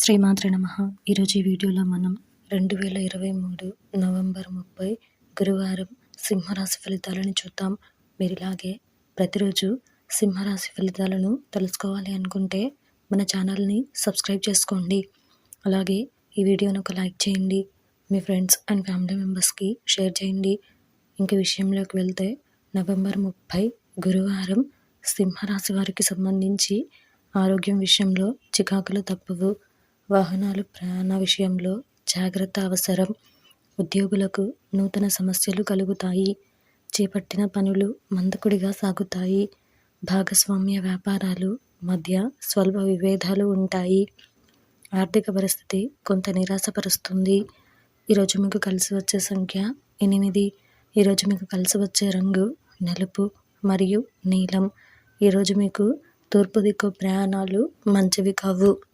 శ్రీమాత్ర నమ. ఈరోజు ఈ వీడియోలో మనం రెండు వేల ఇరవై మూడు నవంబర్ ముప్పై గురువారం సింహరాశి ఫలితాలను చూద్దాం. మీరు ఇలాగే ప్రతిరోజు సింహరాశి ఫలితాలను తెలుసుకోవాలి అనుకుంటే మన ఛానల్ని సబ్స్క్రైబ్ చేసుకోండి. అలాగే ఈ వీడియోను ఒక లైక్ చేయండి. మీ ఫ్రెండ్స్ అండ్ ఫ్యామిలీ మెంబర్స్కి షేర్ చేయండి. ఇంక విషయంలోకి వెళ్తే నవంబర్ ముప్పై గురువారం సింహరాశి వారికి సంబంధించి ఆరోగ్యం విషయంలో చికాకులు తప్పవు. వాహనాలు ప్రయాణ విషయంలో జాగ్రత్త అవసరం. ఉద్యోగులకు నూతన సమస్యలు కలుగుతాయి. చేపట్టిన పనులు మందకుడిగా సాగుతాయి. భాగస్వామ్య వ్యాపారాలు మధ్య స్వల్ప విభేదాలు ఉంటాయి. ఆర్థిక పరిస్థితి కొంత నిరాశపరుస్తుంది. ఈరోజు మీకు కలిసి వచ్చే సంఖ్య ఎనిమిది. ఈరోజు మీకు కలిసి వచ్చే రంగు నలుపు మరియు నీలం. ఈరోజు మీకు తూర్పు దిక్కు ప్రయాణాలు మంచివి కావు.